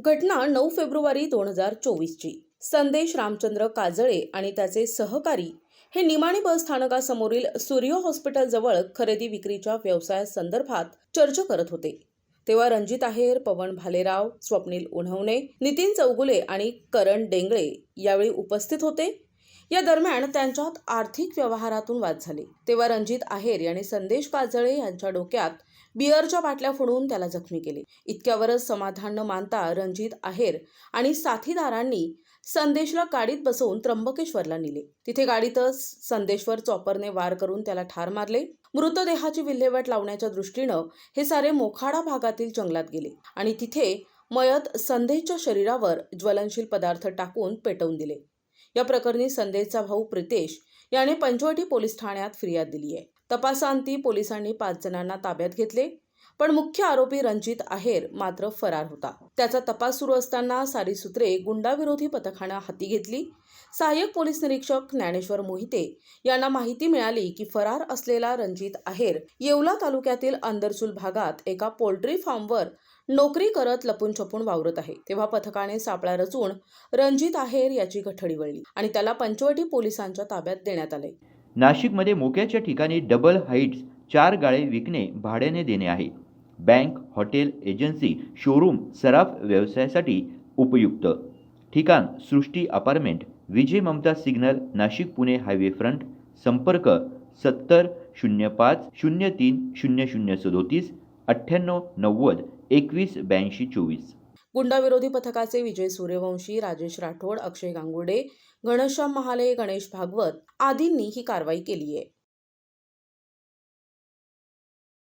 घटना नऊ फेब्रुवारी दोन हजार चोवीसची. संदेश रामचंद्र काजळे आणि त्याचे सहकारी हे निमाणी बस स्थानकासमोरील सूर्य हॉस्पिटलजवळ खरेदी विक्रीच्या व्यवसायासंदर्भात चर्चा करत होते. तेव्हा रणजित आहेर पवन भालेराव स्वप्नील उन्हवणे नितीन चौगुले आणि करण डेंगळे यावेळी उपस्थित होते. या दरम्यान त्यांच्यात आर्थिक व्यवहारातून वाद झाले. तेव्हा रणजित आहेर यांनी संदेश काजळे यांच्या डोक्यात बिअरच्या बाटल्या फोडून त्याला जखमी केले. इतक्यावरच समाधान न मानता रणजित आहेर आणि साथीदारांनी संदेशला गाडीत बसवून त्र्यंबकेश्वरला नेले. तिथे गाडीतच संदेशवर चॉपरने वार करून त्याला ठार मारले. मृतदेहाची विल्हेवाट लावण्याच्या दृष्टीनं हे सारे मोखाडा भागातील जंगलात गेले आणि तिथे मयत संदेशच्या शरीरावर ज्वलनशील पदार्थ टाकून पेटवून दिले. या प्रकरणी संदेशचा भाऊ प्रितेश याने पंचवटी पोलीस ठाण्यात फिर्याद दिली आहे तपासांती पोलिसांनी पाच जणांना ताब्यात घेतले पण मुख्य आरोपी रणजित आहेर मात्र फरार होता. त्याचा तपास सुरू असताना सारी सूत्रे गुंडाविरोधी पथकानं हाती घेतली. सहाय्यक पोलीस निरीक्षक ज्ञानेश्वर मोहिते यांना माहिती मिळाली की फरार असलेला रणजित आहेर येवला तालुक्यातील अंदरसूल भागात एका पोल्ट्री फार्मवर नोकरी करत लपून छपून वावरत आहे. तेव्हा पथकाने सापळा रचून रणजित आहेर याची गठडी वळली आणि त्याला पंचवटी पोलिसांच्या ताब्यात देण्यात आले. नाशिकमध्ये मोक्याच्या ठिकाणी डबल हाईट्स चार गाळे विकणे भाड्याने देणे आहे. बँक हॉटेल एजन्सी शोरूम सराफ व्यवसायासाठी उपयुक्त. ठिकाण Srushti apartment Vijay Mamata signal Nashik Pune highway front संपर्क सत्तर शून्य पाच शून्य तीन शून्य शून्य सदोतीस अठ्ठ्याण्णव नव्वद एकवीस ब्याऐंशी चोवीस. गुंडाविरोधी पथकाचे विजय सूर्यवंशी राजेश राठोड अक्षय गांगुर्डे घनश्याम महाले गणेश भागवत आदींनी ही कारवाई केली आहे